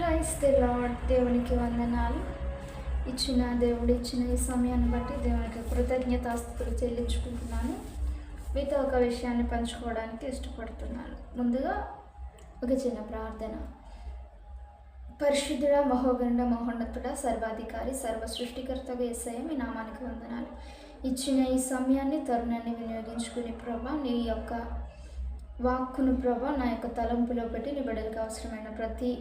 క్రైస్ the దేవునికి వందనాలు. ఇచ్చిన దేవుడు ఇచ్చిన ఈ సమయాన్ని బట్టి దేవునికి కృతజ్ఞతాస్తుతులు చెల్లించుకుంటున్నాను. మీతో ఒక విషయాన్ని పంచుకోవడానికి ఇష్టపడుతున్నాను. ముందుగా ఒక చిన్న ప్రార్థన. పరిశుద్ధుడ మహోగండ మహోన్నతుడ సర్వాధికారి సర్వ సృష్టికర్తగా ఎస్ఐ మీ నామానికి వందనాలు. ఇచ్చిన ఈ సమయాన్ని తరుణాన్ని వినియోగించుకుని ప్రభా నీ యొక్క వాక్కును ప్రభా నా యొక్క తలంపులో పెట్టి నీ బిడ్డలకు అవసరమైన ప్రతి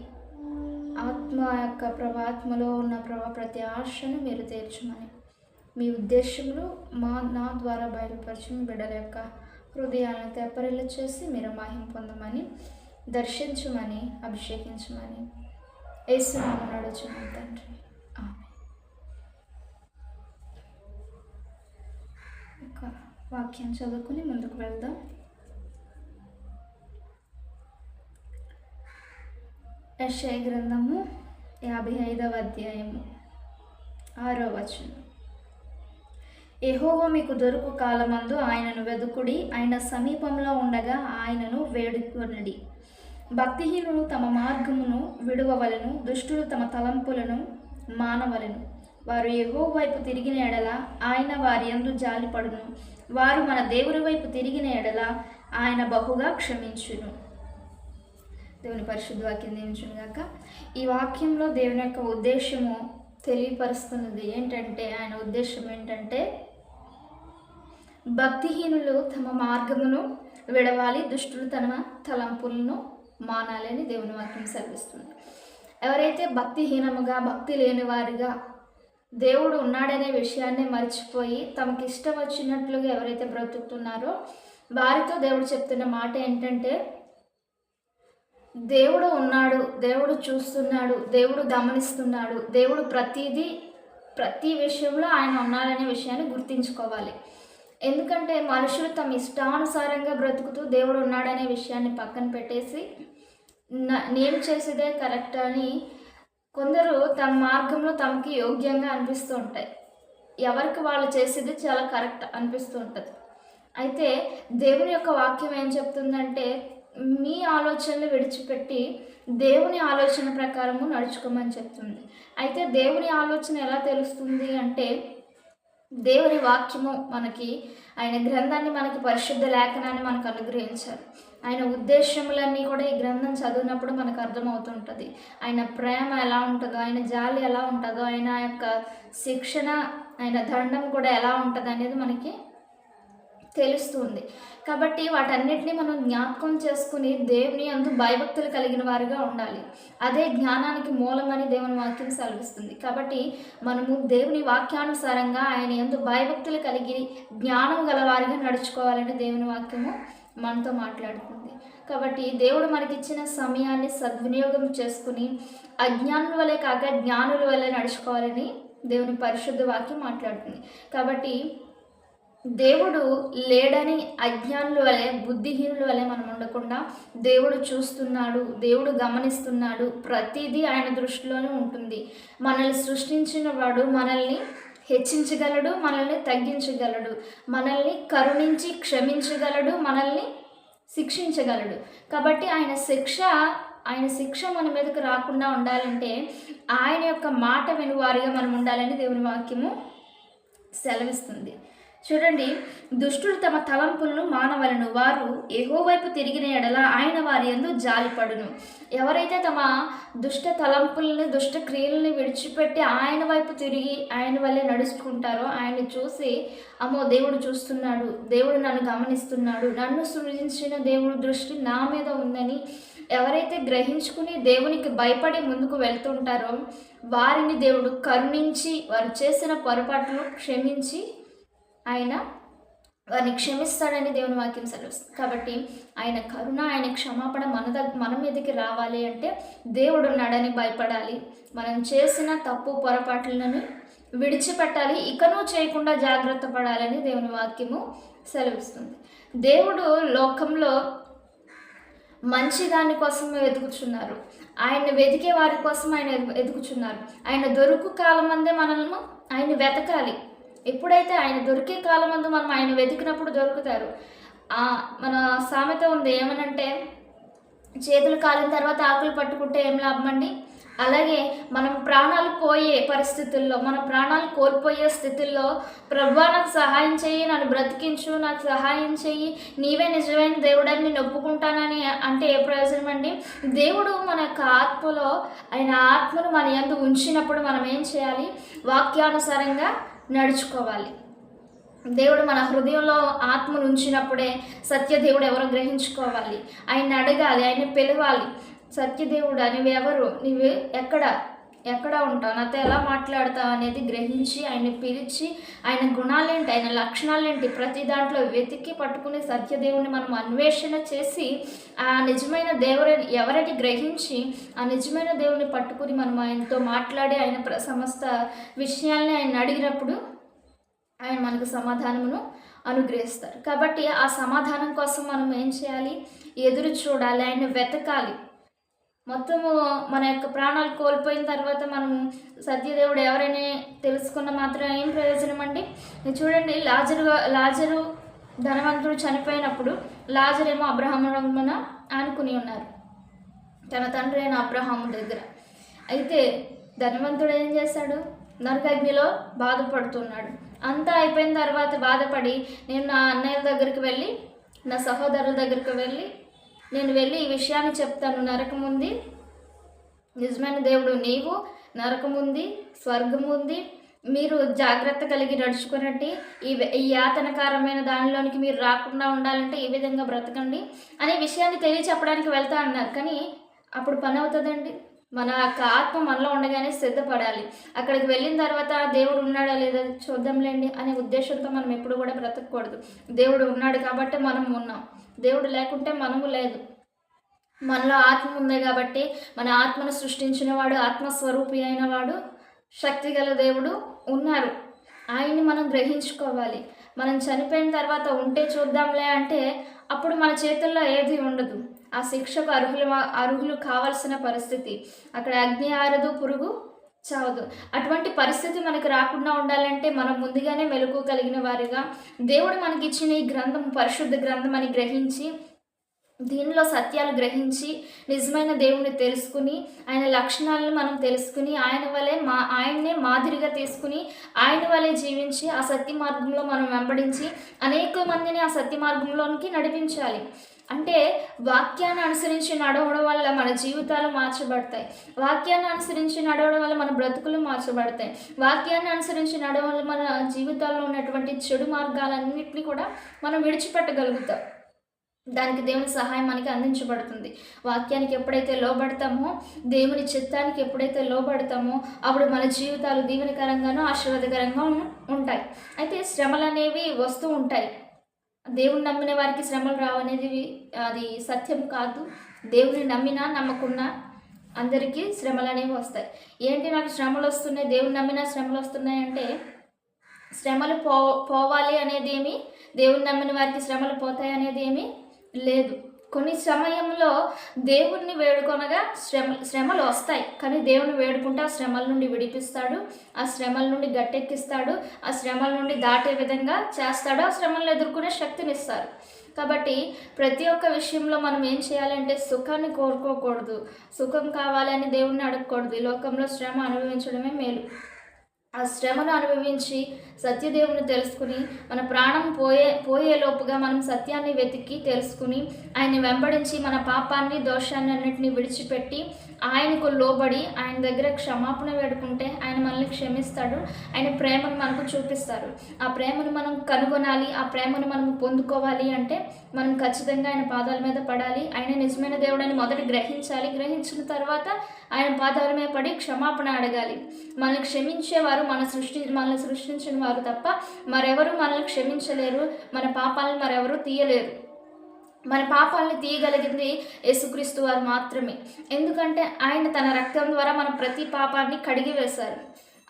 ఆత్మ యొక్క ప్రభాత్మలో ఉన్న ప్రభా ప్రతి ఆశను మీరు తీర్చమని. మీ ఉద్దేశములు మా నా ద్వారా బయలుపరిచి మీ బిడ్డల యొక్క హృదయాలను తెప్పరిల్లు చేసి మీరు మాహిం పొందమని దర్శించమని అభిషేకించమని. ఏసునామని నడుచున్నాం తండ్రి. ఒక వాక్యం చదువుకుని ముందుకు వెళ్దాం. యశయ గ్రంథము యాభై ఐదవ అధ్యాయము ఆరో వచనం. ఎహోవ మీకు దొరుకు కాలమందు ఆయనను వెదుకుడి ఆయన సమీపంలో ఉండగా ఆయనను వేడుకొనడి. భక్తిహీనులు తమ మార్గమును విడువవలను దుష్టులు తమ తలంపులను మానవలను. వారు ఎహో వైపు తిరిగిన ఎడల ఆయన వారి ఎందు జాలిపడును. వారు మన దేవుని వైపు తిరిగిన ఎడల ఆయన బహుగా క్షమించును. దేవుని పరిశుద్ధ వాక్యం దీవించును గాక ఈ వాక్యంలో దేవుని యొక్క ఉద్దేశము తెలియపరుస్తున్నది ఏంటంటే ఆయన ఉద్దేశం ఏంటంటే భక్తిహీనులు తమ మార్గమును విడవాలి దుష్టులు తమ తలంపులను మానాలి అని దేవుని వాక్యం సెలవిస్తుంది. ఎవరైతే భక్తిహీనముగా భక్తి లేని వారిగా దేవుడు ఉన్నాడనే విషయాన్ని మర్చిపోయి తమకి ఇష్టం వచ్చినట్లుగా ఎవరైతే బ్రతుకుతున్నారో వారితో దేవుడు చెప్తున్న మాట ఏంటంటే దేవుడు ఉన్నాడు దేవుడు చూస్తున్నాడు దేవుడు గమనిస్తున్నాడు దేవుడు ప్రతిదీ ప్రతి విషయంలో ఆయన ఉన్నాడనే విషయాన్ని గుర్తించుకోవాలి. ఎందుకంటే మనుషులు తమ ఇష్టానుసారంగా బ్రతుకుతూ దేవుడు ఉన్నాడనే విషయాన్ని పక్కన పెట్టేసి "నా- నేను చేసేదే కరెక్ట్ అని కొందరు తమ మార్గంలో తమకి యోగ్యంగా అనిపిస్తూ ఉంటాయి. ఎవరికి వాళ్ళు చేసేది చాలా కరెక్ట్ అనిపిస్తూ ఉంటుంది. అయితే దేవుని యొక్క వాక్యం ఏం చెప్తుందంటే మీ ఆలోచనలు విడిచిపెట్టి దేవుని ఆలోచన ప్రకారము నడుచుకోమని చెప్తుంది. అయితే దేవుని ఆలోచన ఎలా తెలుస్తుంది అంటే దేవుని వాక్యము మనకి ఆయన గ్రంథాన్ని మనకి పరిశుద్ధ లేఖనాన్ని మనకు అనుగ్రహించారు. ఆయన ఉద్దేశములన్నీ కూడా ఈ గ్రంథం చదివినప్పుడు మనకు అర్థమవుతుంటుంది. ఆయన ప్రేమ ఎలా ఉంటుందో ఆయన జాలి ఎలా ఉంటుందో ఆయన యొక్క శిక్షణ ఆయన దండం కూడా ఎలా ఉంటుంది అనేది మనకి తెలుస్తుంది. కాబట్టి వాటన్నిటిని మనం జ్ఞాపకం చేసుకుని దేవుని అందు భయభక్తులు కలిగిన వారిగా ఉండాలి. అదే జ్ఞానానికి మూలమని దేవుని వాక్యం సెలవిస్తుంది. కాబట్టి మనము దేవుని వాక్యానుసారంగా ఆయన ఎందు భయభక్తులు కలిగి జ్ఞానం గలవారిగా నడుచుకోవాలని దేవుని వాక్యము మనతో మాట్లాడుతుంది. కాబట్టి దేవుడు మనకిచ్చిన సమయాన్ని సద్వినియోగం చేసుకుని అజ్ఞానుల వలె కాక జ్ఞానుల వలె నడుచుకోవాలని దేవుని పరిశుద్ధ వాక్యం మాట్లాడుతుంది. కాబట్టి దేవుడు లేడని అజ్ఞానుల వలె బుద్ధిహీనుల వలె మనం ఉండకుండా దేవుడు చూస్తున్నాడు దేవుడు గమనిస్తున్నాడు. ప్రతిదీ ఆయన దృష్టిలోనే ఉంటుంది. మనల్ని సృష్టించిన వాడు మనల్ని హెచ్చించగలడు మనల్ని తగ్గించగలడు. మనల్ని కరుణించి క్షమించగలడు మనల్ని శిక్షించగలడు. కాబట్టి ఆయన శిక్ష ఆయన శిక్ష మన మీదకు రాకుండా ఉండాలంటే ఆయన యొక్క మాట వినువారిగా మనం ఉండాలని దేవుని వాక్యము సెలవిస్తుంది. చూడండి దుష్టులు తమ తలంపులను మానవలను వారు ఏహో వైపు తిరిగిన ఎడల ఆయన వారి ఎందు జాలిపడును. ఎవరైతే తమ దుష్ట తలంపుల్ని దుష్ట క్రియలని విడిచిపెట్టి ఆయన వైపు తిరిగి ఆయన వల్లే నడుచుకుంటారో ఆయన్ని చూసి అమ్మో దేవుడు చూస్తున్నాడు దేవుడు నన్ను గమనిస్తున్నాడు నన్ను సృజించిన దేవుడు దృష్టి నా మీద ఉందని ఎవరైతే గ్రహించుకుని దేవునికి భయపడి ముందుకు వెళ్తుంటారో వారిని దేవుడు కరుణించి వారు చేసిన పొరపాట్లు క్షమించి ఆయన వారిని క్షమిస్తాడని దేవుని వాక్యం సెలవుస్తుంది. కాబట్టి ఆయన కరుణ ఆయన క్షమాపణ మన దగ్ మన మీదకి రావాలి అంటే దేవుడు ఉన్నాడని భయపడాలి. మనం చేసిన తప్పు పొరపాట్లను విడిచిపెట్టాలి. ఇకను చేయకుండా జాగ్రత్త పడాలని దేవుని వాక్యము సెలవిస్తుంది. దేవుడు లోకంలో మంచి దాని కోసం వెతుకుచున్నారు ఆయన వెతికే వారి కోసం ఆయన వెతుకుచున్నారు ఆయన దొరుకు కాలం అందే మనల్ని ఆయన వెతకాలి. ఎప్పుడైతే ఆయన దొరికే కాలమందు మనం ఆయన వెతికినప్పుడు దొరుకుతారు. మన సామెత ఉంది ఏమనంటే చేతులు కాలిన తర్వాత ఆకులు పట్టుకుంటే ఏం లాభమండి అలాగే మనం ప్రాణాలు పోయే పరిస్థితుల్లో మన ప్రాణాలు కోల్పోయే స్థితుల్లో ప్రభా నాకు సహాయం చేయి నన్ను బ్రతికించు నాకు సహాయం చేయి నీవే నిజమైన దేవుడని నేను ఒప్పుకుంటానని అంటే ఏ ప్రయోజనం అండి? దేవుడు మన యొక్క ఆత్మలో ఆయన ఆత్మను మన ఎందు ఉంచినప్పుడు మనం ఏం చేయాలి? వాక్యానుసారంగా నడుచుకోవాలి. దేవుడు మన హృదయంలో ఆత్మను ఉంచినప్పుడే సత్యదేవుడు ఎవరో గ్రహించుకోవాలి? ఆయన అడగాలి ఆయన పిలవాలి. సత్యదేవుడు అనేవి ఎవరు? నువ్వు ఎక్కడ? ఎక్కడ ఉంటావు? నాతో ఎలా మాట్లాడతావు అనేది గ్రహించి ఆయన పిలిచి ఆయన గుణాలేంటి ఆయన లక్షణాలేంటి ప్రతి దాంట్లో వెతికి పట్టుకుని సత్యదేవుని మనం అన్వేషణ చేసి ఆ నిజమైన దేవుని ఎవరిని గ్రహించి ఆ నిజమైన దేవుని పట్టుకుని మనం ఆయనతో మాట్లాడి ఆయన ప్ర- సమస్త విషయాల్ని ఆయన అడిగినప్పుడు ఆయన మనకు సమాధానమును అనుగ్రహిస్తారు. కాబట్టి ఆ సమాధానం కోసం మనం ఏం చేయాలి? ఎదురు చూడాలి ఆయన వెతకాలి. మొత్తము మన యొక్క ప్రాణాలు కోల్పోయిన తర్వాత మనం సత్యదేవుడు ఎవరైనా తెలుసుకున్న మాత్రం ఏం ప్రయోజనం అండి? చూడండి లాజరు లాజరు ధనవంతుడు చనిపోయినప్పుడు లాజరేమో అబ్రహమున ఆనుకుని ఉన్నారు. తన తండ్రి అయిన అబ్రహాము దగ్గర. అయితే ధనవంతుడు ఏం చేశాడు నరకగ్నిలో బాధపడుతున్నాడు. అంతా అయిపోయిన తర్వాత బాధపడి నేను నా అన్నయ్య దగ్గరికి వెళ్ళి నా సహోదరుల దగ్గరికి వెళ్ళి నేను వెళ్ళి ఈ విషయాన్ని చెప్తాను. నరకం ఉంది నిజమైన దేవుడు నీవు. నరకం ఉంది స్వర్గం ఉంది. మీరు జాగ్రత్త కలిగి నడుచుకున్నట్టు ఈ ఈ యాతనకారమైన దానిలోనికి మీరు రాకుండా ఉండాలంటే ఈ విధంగా బ్రతకండి అనే విషయాన్ని తెలియచెప్పడానికి వెళ్తా అన్నారు. కానీ అప్పుడు పని అవుతుందండి. మన యొక్క ఆత్మ మనలో ఉండగానే సిద్ధపడాలి. అక్కడికి వెళ్ళిన తర్వాత దేవుడు ఉన్నాడా లేదా చూద్దాంలేండి అనే ఉద్దేశంతో మనం ఎప్పుడు కూడా బ్రతకూడదు దేవుడు ఉన్నాడు కాబట్టి మనం ఉన్నాం. దేవుడు లేకుంటే మనము లేదు. మనలో ఆత్మ ఉంది కాబట్టి మన ఆత్మను సృష్టించిన వాడు ఆత్మస్వరూపి అయిన వాడు శక్తి గల దేవుడు ఉన్నారు. ఆయన్ని మనం గ్రహించుకోవాలి. మనం చనిపోయిన తర్వాత ఉంటే చూద్దాంలే అంటే అప్పుడు మన చేతుల్లో ఏది ఉండదు. ఆ శిక్షకు అర్హులు అర్హులు కావాల్సిన పరిస్థితి. అక్కడ అగ్ని ఆరదు పురుగు చావదు. అటువంటి పరిస్థితి మనకు రాకుండా ఉండాలంటే మనం ముందుగానే మెలకు కలిగిన వారిగా దేవుడు మనకి ఇచ్చిన ఈ గ్రంథం పరిశుద్ధ గ్రంథం అని గ్రహించి దీనిలో సత్యాలు గ్రహించి నిజమైన దేవుని తెలుసుకుని ఆయన లక్షణాలను మనం తెలుసుకుని ఆయన వలె మా ఆయన్నే మాదిరిగా తీసుకుని ఆయన వలె జీవించి ఆ సత్య మార్గంలో మనం వెంబడించి అనేక మందిని ఆ సత్య మార్గంలోనికి నడిపించాలి. అంటే వాక్యాన్ని అనుసరించి నడవడం వల్ల మన జీవితాలు మార్చబడతాయి. వాక్యాన్ని అనుసరించి నడవడం వల్ల మన బ్రతుకులు మార్చబడతాయి. వాక్యాన్ని అనుసరించి నడవడం వల్ల మన జీవితాల్లో ఉన్నటువంటి చెడు మార్గాలన్నింటినీ కూడా మనం విడిచిపెట్టగలుగుతాం. దానికి దేవుని సహాయం మనకి అందించబడుతుంది. వాక్యానికి ఎప్పుడైతే లోబడతామో దేవుని చిత్తానికి ఎప్పుడైతే లోబడతామో అప్పుడు మన జీవితాలు దీవెనకరంగానూ ఆశీర్వాదకరంగా ఉంటాయి. అయితే శ్రమలు అనేవి వస్తూ ఉంటాయి. దేవుని నమ్మిన వారికి శ్రమలు రావనేది అది సత్యం కాదు. దేవుని నమ్మినా నమ్మకున్నా అందరికీ శ్రమలు అనేవి వస్తాయి. ఏంటి నాకు శ్రమలు వస్తున్నాయి దేవుని నమ్మినా శ్రమలు వస్తున్నాయి అంటే శ్రమలు పో పోవాలి అనేది ఏమి దేవుని నమ్మిన వారికి శ్రమలు పోతాయి అనేది ఏమి లేదు. కొన్ని సమయంలో దేవుణ్ణి వేడుకొనగా శ్రమ శ్రమలు వస్తాయి. కానీ దేవుని వేడుకుంటే ఆ శ్రమల నుండి విడిపిస్తాడు ఆ శ్రమల నుండి గట్టెక్కిస్తాడు ఆ శ్రమల నుండి దాటే విధంగా చేస్తాడు ఆ శ్రమలను ఎదుర్కొనే శక్తిని ఇస్తారు. కాబట్టి ప్రతి ఒక్క విషయంలో మనం ఏం చేయాలంటే సుఖాన్ని కోరుకోకూడదు. సుఖం కావాలని దేవుణ్ణి అడగకూడదు. ఈ లోకంలో శ్రమ అనుభవించడమే మేలు. ఆ శ్రమను అనుభవించి సత్యదేవుని తెలుసుకుని మన ప్రాణం పోయే పోయేలోపుగా మనం సత్యాన్ని వెతికి తెలుసుకుని ఆయన్ని వెంబడించి మన పాపాన్ని దోషాన్ని అన్నింటినీ విడిచిపెట్టి ఆయనకు లోబడి ఆయన దగ్గర క్షమాపణ వేడుకుంటే ఆయన మనల్ని క్షమిస్తాడు ఆయన ప్రేమను మనకు చూపిస్తారు. ఆ ప్రేమను మనం కనుగొనాలి ఆ ప్రేమను మనం పొందుకోవాలి అంటే మనం ఖచ్చితంగా ఆయన పాదాల మీద పడాలి ఆయన నిజమైన దేవుడని మొదట గ్రహించాలి గ్రహించిన తర్వాత ఆయన పాదాల మీద పడి క్షమాపణ అడగాలి. మనల్ని క్షమించేవారు మన సృష్టి మనల్ని సృష్టించిన వారు తప్ప మరెవరు మనల్ని క్షమించలేరు. మన పాపాలను మరెవరు తీయలేరు. మన పాపాలని తీయగలిగింది యేసుక్రీస్తు వారు మాత్రమే. ఎందుకంటే ఆయన తన రక్తం ద్వారా మన ప్రతి పాపాన్ని కడిగి వేశారు.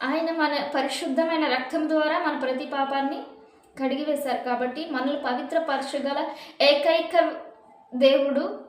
ఆయన మన పరిశుద్ధమైన రక్తం ద్వారా మన ప్రతి పాపాన్ని కడిగి వేశారు. కాబట్టి మనల్ని పవిత్రపరచగల ఏకైక దేవుడు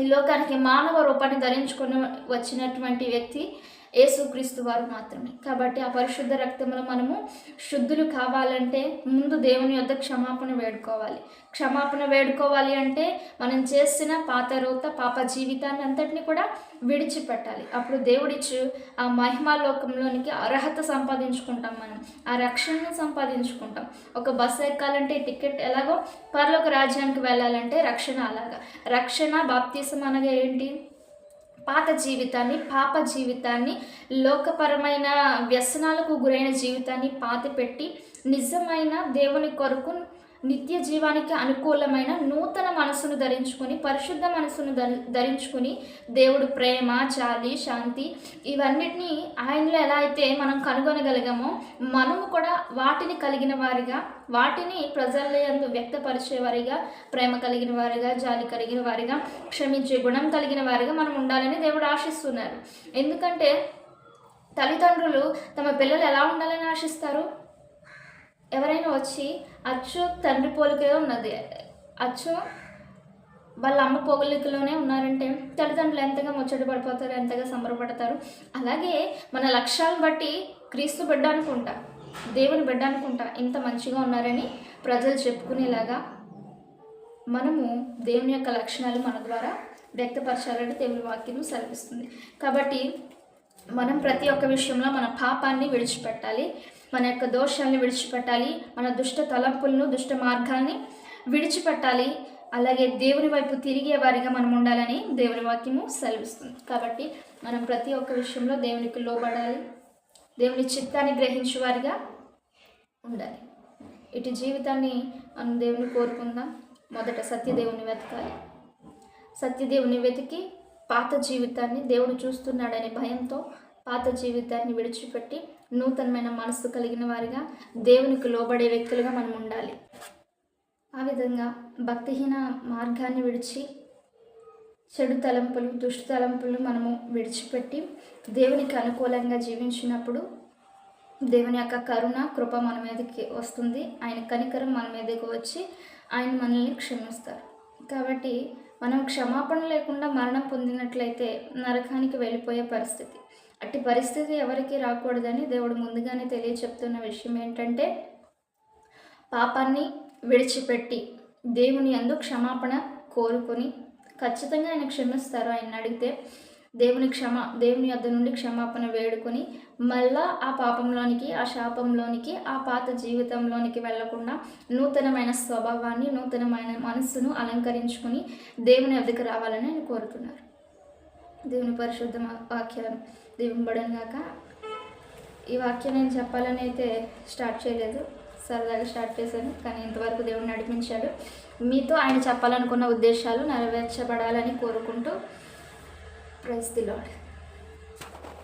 ఈ లోకానికి మానవ రూపాన్ని ధరించుకొని వచ్చినటువంటి వ్యక్తి యేసుక్రీస్తు వారు మాత్రమే. కాబట్టి ఆ పరిశుద్ధ రక్తంలో మనము శుద్ధులు కావాలంటే ముందు దేవుని యొద్ద క్షమాపణ వేడుకోవాలి. క్షమాపణ వేడుకోవాలి అంటే మనం చేసిన పాత రోత పాప జీవితాన్ని అంతటిని కూడా విడిచిపెట్టాలి. అప్పుడు దేవుడిచ్చు ఆ మహిమాలోకంలోనికి అర్హత సంపాదించుకుంటాం మనం. ఆ రక్షణను సంపాదించుకుంటాం. ఒక బస్సు ఎక్కాలంటే టికెట్ ఎలాగో పరలోక రాజ్యానికి వెళ్ళాలంటే రక్షణ అలాగా. రక్షణ బాప్తీసం అనగా ఏంటి? పాత జీవితాన్ని పాప జీవితాన్ని లోకపరమైన వ్యసనాలకు గురైన జీవితాన్ని పాతిపెట్టి నిజమైన దేవుని కొరకు నిత్య జీవానికి అనుకూలమైన నూతన మనసును ధరించుకొని పరిశుద్ధ మనసును ధరి ధరించుకుని దేవుడు ప్రేమ జాలి శాంతి ఇవన్నిటినీ ఆయనలో ఎలా అయితే మనం కనుగొనగలిగామో మనము కూడా వాటిని కలిగిన వారిగా వాటిని ప్రజల యందు వ్యక్తపరిచే వారిగా ప్రేమ కలిగిన వారిగా జాలి కలిగిన వారిగా క్షమించే గుణం కలిగిన వారిగా మనం ఉండాలని దేవుడు ఆశిస్తున్నారు. ఎందుకంటే తల్లిదండ్రులు తమ పిల్లలు ఎలా ఉండాలని ఆశిస్తారు? ఎవరైనా వచ్చి అచ్చు తండ్రి పోలికే ఉన్నది. అచ్చు వాళ్ళ అమ్మ పోలికలోనే ఉన్నారంటే తల్లిదండ్రులు ఎంతగా ముచ్చట పడిపోతారు ఎంతగా సంబరపడతారు? అలాగే మన లక్ష్యాలను బట్టి క్రీస్తు బిడ్డ అనుకుంటా దేవుని బిడ్డ అనుకుంటా ఇంత మంచిగా ఉన్నారని ప్రజలు చెప్పుకునేలాగా మనము దేవుని యొక్క లక్షణాలు మన ద్వారా వ్యక్తపరచాలని దేవుని వాక్యం సెలవిస్తుంది. కాబట్టి మనం ప్రతి ఒక్క విషయంలో మన పాపాన్ని విడిచిపెట్టాలి. మన యొక్క దోషాలను విడిచిపెట్టాలి మన దుష్ట తలంపులను దుష్ట మార్గాన్ని విడిచిపెట్టాలి. అలాగే దేవుని వైపు తిరిగే వారిగా మనం ఉండాలని దేవుని వాక్యము సెలవిస్తుంది. కాబట్టి మనం ప్రతి ఒక్క విషయంలో దేవునికి లోబడాలి దేవుని చిత్తాన్ని గ్రహించే వారిగా ఉండాలి. ఇటు జీవితాన్ని మనం దేవుని కోరుకుందాం. మొదట సత్యదేవుని వెతకాలి. సత్యదేవుని వెతికి పాత జీవితాన్ని దేవుడు చూస్తున్నాడనే భయంతో పాత జీవితాన్ని విడిచిపెట్టి నూతనమైన మనస్సు కలిగిన వారిగా దేవునికి లోబడే వ్యక్తులుగా మనం ఉండాలి. ఆ విధంగా భక్తిహీన మార్గాన్ని విడిచి చెడు తలంపులు దుష్టు తలంపులు మనము విడిచిపెట్టి దేవునికి అనుకూలంగా జీవించినప్పుడు దేవుని యొక్క కరుణ కృప మన మీదకి వస్తుంది. ఆయన కనికరం మన మీదకి వచ్చి ఆయన మనల్ని క్షమిస్తారు. కాబట్టి మనం క్షమాపణ లేకుండా మరణం పొందినట్లయితే నరకానికి వెళ్ళిపోయే పరిస్థితి. అట్టి పరిస్థితి ఎవరికి రాకూడదని దేవుడు ముందుగానే తెలియచెప్తున్న విషయం ఏంటంటే పాపాన్ని విడిచిపెట్టి దేవుని అందు క్షమాపణ కోరుకొని ఖచ్చితంగా ఆయన క్షమిస్తారు. ఆయన అడిగితే దేవుని క్షమ దేవుని అద్దె నుండి క్షమాపణ వేడుకొని మళ్ళా ఆ పాపంలోనికి ఆ శాపంలోనికి ఆ పాత జీవితంలోనికి వెళ్ళకుండా నూతనమైన స్వభావాన్ని నూతనమైన మనస్సును అలంకరించుకొని దేవుని వద్దకు రావాలని ఆయన కోరుతున్నారు. దేవుని పరిశుద్ధ వాక్యాలు దీవింపడం గాక ఈ వాక్యం నేను చెప్పాలని అయితే స్టార్ట్ చేయలేదు. సరదాగా స్టార్ట్ చేశాను. కానీ ఇంతవరకు దేవుడు నడిపించాడు. మీతో ఆయన చెప్పాలనుకున్న ఉద్దేశాలు నెరవేర్చబడాలని కోరుకుంటూ ప్రైస్ ది లాడ్